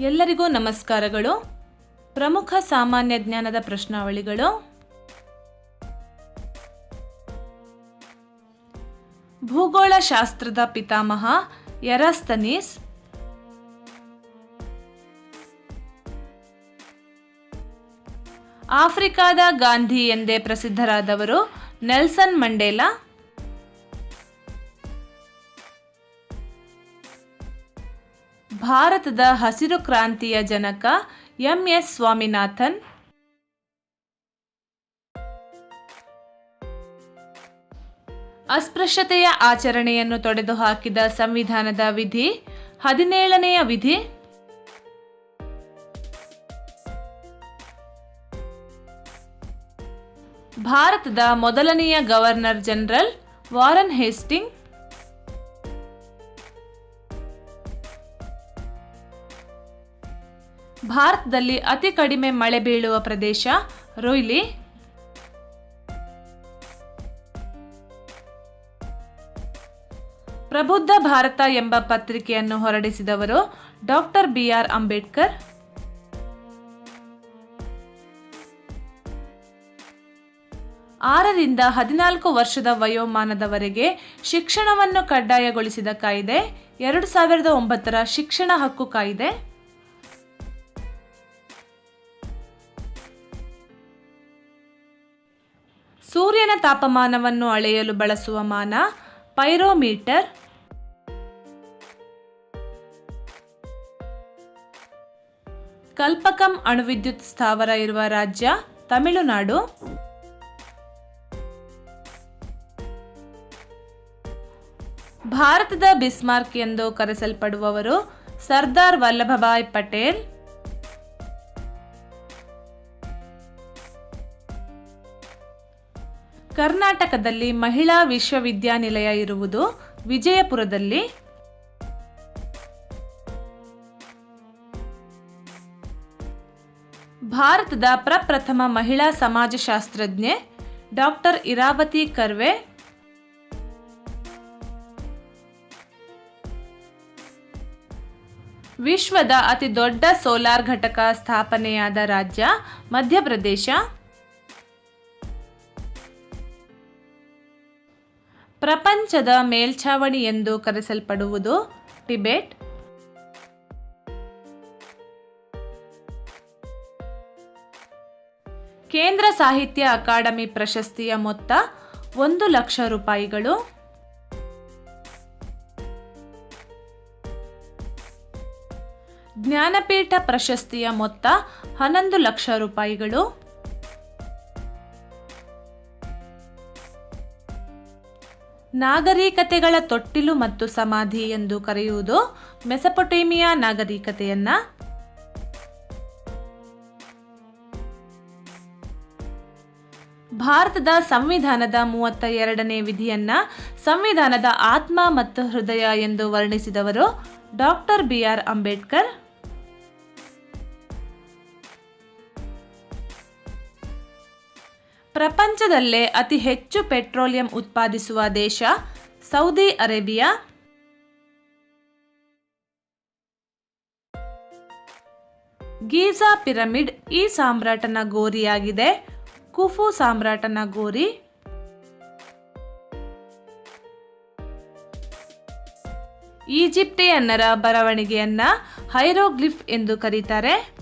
ಎಲ್ಲರಿಗೂ ನಮಸ್ಕಾರಗಳು. ಪ್ರಮುಖ ಸಾಮಾನ್ಯ ಜ್ಞಾನದ ಪ್ರಶ್ನಾವಳಿಗಳು. ಭೂಗೋಳಶಾಸ್ತ್ರದ ಪಿತಾಮಹ ಎರಾಸ್ತನೀಸ್. ಆಫ್ರಿಕಾದ ಗಾಂಧಿ ಎಂದೇ ಪ್ರಸಿದ್ಧರಾದವರು ನೆಲ್ಸನ್ ಮಂಡೇಲಾ. ಭಾರತದ ಹಸಿರು ಕ್ರಾಂತಿಯ ಜನಕ ಎಂ ಎಸ್ ಸ್ವಾಮಿನಾಥನ್. ಅಸ್ಪೃಶ್ಯತೆಯ ಆಚರಣೆಯನ್ನು ತೊಡೆದುಹಾಕಿದ ಸಂವಿಧಾನದ ವಿಧಿ, ಹದಿನೇಳನೆಯ ವಿಧಿ. ಭಾರತದ ಮೊದಲನೆಯ ಗವರ್ನರ್ ಜನರಲ್ ವಾರನ್ ಹೇಸ್ಟಿಂಗ್ ಭಾರತದಲ್ಲಿ ಅತಿ ಕಡಿಮೆ ಮಳೆ ಬೀಳುವ ಪ್ರದೇಶ ರೊಯ್ಲಿ. ಪ್ರಬುದ್ಧ ಭಾರತ ಎಂಬ ಪತ್ರಿಕೆಯನ್ನು ಹೊರಡಿಸಿದವರು ಡಾಕ್ಟರ್ ಬಿ ಆರ್ ಅಂಬೇಡ್ಕರ್. ಆರರಿಂದ ಹದಿನಾಲ್ಕು ವರ್ಷದ ವಯೋಮಾನದವರೆಗೆ ಶಿಕ್ಷಣವನ್ನು ಕಡ್ಡಾಯಗೊಳಿಸಿದ ಕಾಯ್ದೆ, ಎರಡು ಸಾವಿರದ ಒಂಬತ್ತರ ಶಿಕ್ಷಣ ಹಕ್ಕು ಕಾಯ್ದೆ. ಸೂರ್ಯನ ತಾಪಮಾನವನ್ನು ಅಳೆಯಲು ಬಳಸುವ ಮಾನ ಪೈರೋಮೀಟರ್. ಕಲ್ಪಕಂ ಅಣುವಿದ್ಯುತ್ ಸ್ಥಾವರ ಇರುವ ರಾಜ್ಯ ತಮಿಳುನಾಡು. ಭಾರತದ ಬಿಸ್ಮಾರ್ಕ್ ಎಂದು ಕರೆಸಲ್ಪಡುವವರು ಸರ್ದಾರ್ ವಲ್ಲಭಭಾಯ್ ಪಟೇಲ್. ಕರ್ನಾಟಕದಲ್ಲಿ ಮಹಿಳಾ ವಿಶ್ವವಿದ್ಯಾನಿಲಯ ಇರುವುದು ವಿಜಯಪುರದಲ್ಲಿ. ಭಾರತದ ಪ್ರಪ್ರಥಮ ಮಹಿಳಾ ಸಮಾಜಶಾಸ್ತ್ರಜ್ಞೆ ಡಾಕ್ಟರ್ ಇರಾವತಿ ಕರ್ವೆ. ವಿಶ್ವದ ಅತಿ ದೊಡ್ಡ ಸೋಲಾರ್ ಘಟಕ ಸ್ಥಾಪನೆಯಾದ ರಾಜ್ಯ ಮಧ್ಯಪ್ರದೇಶ. ಪ್ರಪಂಚದ ಮೇಲ್ಛಾವಣಿ ಎಂದು ಕರೆಸಲ್ಪಡುವುದು ಟಿಬೆಟ್. ಕೇಂದ್ರ ಸಾಹಿತ್ಯ ಅಕಾಡೆಮಿ ಪ್ರಶಸ್ತಿಯ ಮೊತ್ತ ಒಂದು ಲಕ್ಷ ರೂಪಾಯಿಗಳು. ಜ್ಞಾನಪೀಠ ಪ್ರಶಸ್ತಿಯ ಮೊತ್ತ ಹನ್ನೊಂದು ಲಕ್ಷ ರೂಪಾಯಿಗಳು. ನಾಗರಿಕತೆಗಳ ತೊಟ್ಟಿಲು ಮತ್ತು ಸಮಾಧಿ ಎಂದು ಕರೆಯುವುದು ಮೆಸಪೊಟೇಮಿಯಾ ನಾಗರಿಕತೆಯನ್ನ. ಭಾರತದ ಸಂವಿಧಾನದ ಮೂವತ್ತ ಎರಡನೇ ವಿಧಿಯನ್ನ ಸಂವಿಧಾನದ ಆತ್ಮ ಮತ್ತು ಹೃದಯ ಎಂದು ವರ್ಣಿಸಿದವರು ಡಾಕ್ಟರ್ ಬಿ ಆರ್ ಅಂಬೇಡ್ಕರ್. ಪ್ರಪಂಚದಲ್ಲೇ ಅತಿ ಹೆಚ್ಚು ಪೆಟ್ರೋಲಿಯಂ ಉತ್ಪಾದಿಸುವ ದೇಶ ಸೌದಿ ಅರೇಬಿಯಾ. ಗೀಜಾ ಪಿರಮಿಡ್ ಈ ಸಾಮ್ರಾಟನ ಗೋರಿಯಾಗಿದೆ. ಕುಫು ಸಾಮ್ರಾಟನ ಗೋರಿ. ಈಜಿಪ್ಟಿಯನ್ನರ ಬರವಣಿಗೆಯನ್ನ ಹೈರೋಗ್ಲಿಫ್ ಎಂದು ಕರೀತಾರೆ.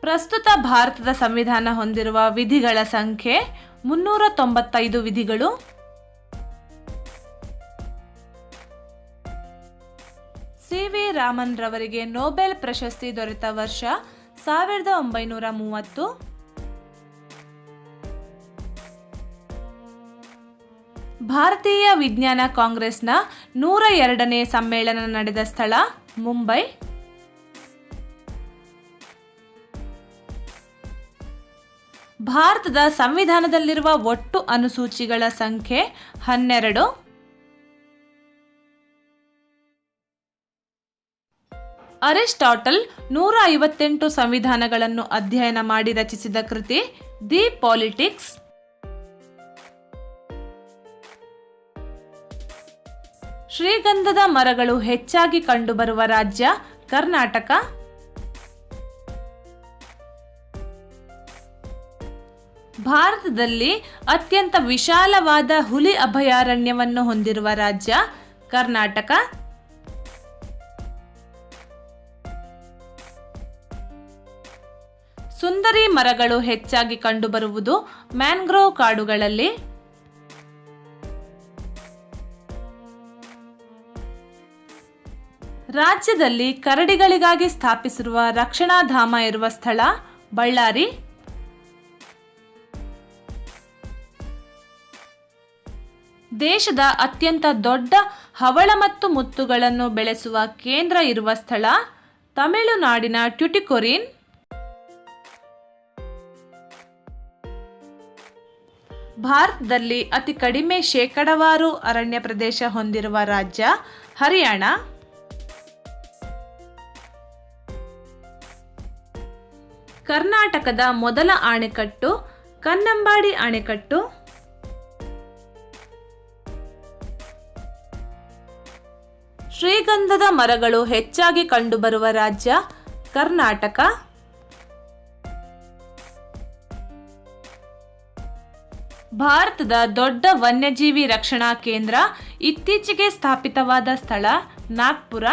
ಪ್ರಸ್ತುತ ಭಾರತದ ಸಂವಿಧಾನ ಹೊಂದಿರುವ ವಿಧಿಗಳ ಸಂಖ್ಯೆ ಮುನ್ನೂರ ತೊಂಬತ್ತೈದು ವಿಧಿಗಳು. ಸಿ ವಿ ರಾಮನ್ ರವರಿಗೆ ನೊಬೆಲ್ ಪ್ರಶಸ್ತಿ ದೊರೆತ ವರ್ಷ ಸಾವಿರದ ಒಂಬೈನೂರ ಮೂವತ್ತು. ಭಾರತೀಯ ವಿಜ್ಞಾನ ಕಾಂಗ್ರೆಸ್ನ ನೂರ ಎರಡನೇ ಸಮ್ಮೇಳನ ನಡೆದ ಸ್ಥಳ ಮುಂಬೈ. ಭಾರತದ ಸಂವಿಧಾನದಲ್ಲಿರುವ ಒಟ್ಟು ಅನುಸೂಚಿಗಳ ಸಂಖ್ಯೆ ಹನ್ನೆರಡು. ಅರಿಸ್ಟಾಟಲ್ ನೂರ ಐವತ್ತೆಂಟು ಸಂವಿಧಾನಗಳನ್ನು ಅಧ್ಯಯನ ಮಾಡಿ ರಚಿಸಿದ ಕೃತಿ, ದಿ ಪಾಲಿಟಿಕ್ಸ್. ಶ್ರೀಗಂಧದ ಮರಗಳು ಹೆಚ್ಚಾಗಿ ಕಂಡುಬರುವ ರಾಜ್ಯ ಕರ್ನಾಟಕ. ಭಾರತದಲ್ಲಿ ಅತ್ಯಂತ ವಿಶಾಲವಾದ ಹುಲಿ ಅಭಯಾರಣ್ಯವನ್ನು ಹೊಂದಿರುವ ರಾಜ್ಯ ಕರ್ನಾಟಕ. ಸುಂದರಿ ಮರಗಳು ಹೆಚ್ಚಾಗಿ ಕಂಡುಬರುವುದು ಮ್ಯಾಂಗ್ರೋವ್ ಕಾಡುಗಳಲ್ಲಿ. ರಾಜ್ಯದಲ್ಲಿ ಕರಡಿಗಳಿಗಾಗಿ ಸ್ಥಾಪಿಸಿರುವ ರಕ್ಷಣಾಧಾಮ ಇರುವ ಸ್ಥಳ ಬಳ್ಳಾರಿ. ದೇಶದ ಅತ್ಯಂತ ದೊಡ್ಡ ಹವಳ ಮತ್ತು ಮುತ್ತುಗಳನ್ನು ಬೆಳೆಸುವ ಕೇಂದ್ರ ಇರುವ ಸ್ಥಳ ತಮಿಳುನಾಡಿನ ಟ್ಯುಟಿಕೊರಿನ್. ಭಾರತದಲ್ಲಿ ಅತಿ ಕಡಿಮೆ ಶೇಕಡವಾರು ಅರಣ್ಯ ಪ್ರದೇಶ ಹೊಂದಿರುವ ರಾಜ್ಯ ಹರಿಯಾಣ. ಕರ್ನಾಟಕದ ಮೊದಲ ಅಣೆಕಟ್ಟು ಕನ್ನಂಬಾಡಿ ಅಣೆಕಟ್ಟು ಶ್ರೀಗಂಧದ ಮರಗಳು ಹೆಚ್ಚಾಗಿ ಕಂಡುಬರುವ ರಾಜ್ಯ ಕರ್ನಾಟಕ. ಭಾರತದ ದೊಡ್ಡ ವನ್ಯಜೀವಿ ರಕ್ಷಣಾ ಕೇಂದ್ರ ಇತ್ತೀಚೆಗೆ ಸ್ಥಾಪಿತವಾದ ಸ್ಥಳ ನಾಗ್ಪುರ.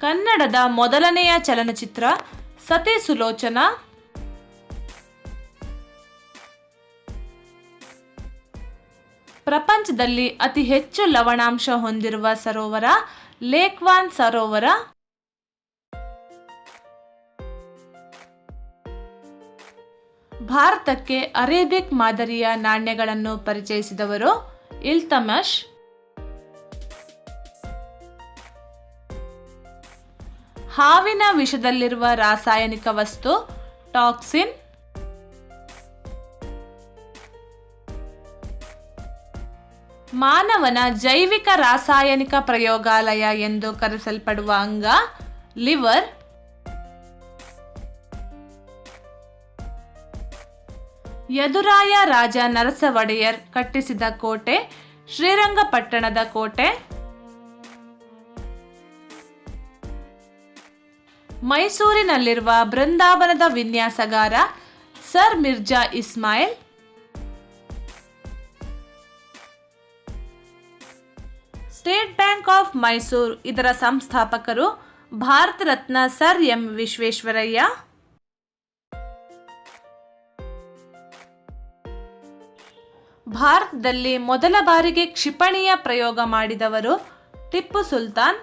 ಕನ್ನಡದ ಮೊದಲನೆಯ ಚಲನಚಿತ್ರ ಸತೆ ಸುಲೋಚನಾ. ಪ್ರಪಂಚದಲ್ಲಿ ಅತಿ ಹೆಚ್ಚು ಲವಣಾಂಶ ಹೊಂದಿರುವ ಸರೋವರ ಲೇಕ್ವಾನ್ ಸರೋವರ. ಭಾರತಕ್ಕೆ ಅರೇಬಿಕ್ ಮಾದರಿಯ ನಾಣ್ಯಗಳನ್ನು ಪರಿಚಯಿಸಿದವರು ಇಲ್ತಮಶ್ ಹಾವಿನ ವಿಷದಲ್ಲಿರುವ ರಾಸಾಯನಿಕ ವಸ್ತು ಟಾಕ್ಸಿನ್. ಮಾನವನ ಜೈವಿಕ ರಾಸಾಯನಿಕ ಪ್ರಯೋಗಾಲಯ ಎಂದು ಕರೆಸಲ್ಪಡುವ ಅಂಗ ಲಿವರ್. ಯದುರಾಯ ರಾಜ ನರಸ ಒಡೆಯರ್ ಕಟ್ಟಿಸಿದ ಕೋಟೆ, ಶ್ರೀರಂಗಪಟ್ಟಣದ ಕೋಟೆ. ಮೈಸೂರಿನಲ್ಲಿರುವ ಬೃಂದಾವನದ ವಿನ್ಯಾಸಗಾರ sir Mirza Ismail. State bank of Mysore. ಇದರ ಸಂಸ್ಥಾಪಕರು ಭಾರತ ರತ್ನ ಸರ್ ಎಂ ವಿಶ್ವೇಶ್ವರಯ್ಯ. ಭಾರತದಲ್ಲಿ ಮೊದಲ ಬಾರಿಗೆ ಕ್ಷಿಪಣಿಯ ಪ್ರಯೋಗ ಮಾಡಿದವರು ಟಿಪ್ಪು ಸುಲ್ತಾನ್.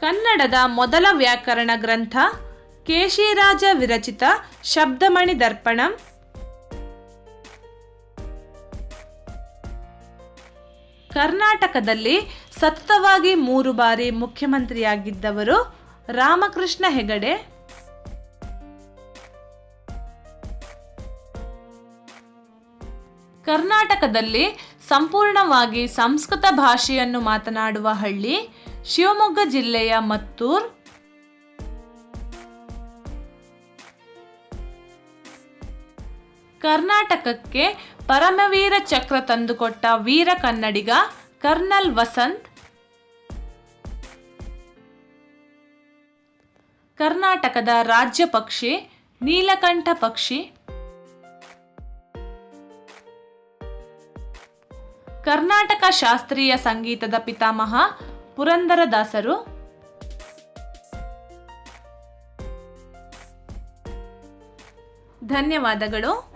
ಕನ್ನಡದ ಮೊದಲ ವ್ಯಾಕರಣ ಗ್ರಂಥ ಕೇಶಿರಾಜ ವಿರಚಿತ ಶಬ್ದಮಣಿ ದರ್ಪಣಂ. ಕರ್ನಾಟಕದಲ್ಲಿ ಸತತವಾಗಿ ಮೂರು ಬಾರಿ ಮುಖ್ಯಮಂತ್ರಿಯಾಗಿದ್ದವರು ರಾಮಕೃಷ್ಣ ಹೆಗಡೆ. ಕರ್ನಾಟಕದಲ್ಲಿ ಸಂಪೂರ್ಣವಾಗಿ ಸಂಸ್ಕೃತ ಭಾಷೆಯನ್ನು ಮಾತನಾಡುವ ಹಳ್ಳಿ ಶಿವಮೊಗ್ಗ ಜಿಲ್ಲೆಯ ಮತ್ತೂರ್. ಕರ್ನಾಟಕಕ್ಕೆ ಪರಮವೀರ ಚಕ್ರ ತಂದುಕೊಟ್ಟ ವೀರ ಕನ್ನಡಿಗ ಕರ್ನಲ್ ವಸಂತ್. ಕರ್ನಾಟಕದ ರಾಜ್ಯ ಪಕ್ಷಿ ನೀಲಕಂಠ ಪಕ್ಷಿ. ಕರ್ನಾಟಕ ಶಾಸ್ತ್ರೀಯ ಸಂಗೀತದ ಪಿತಾಮಹ ಪುರಂದರದಾಸರು. ಧನ್ಯವಾದಗಳು.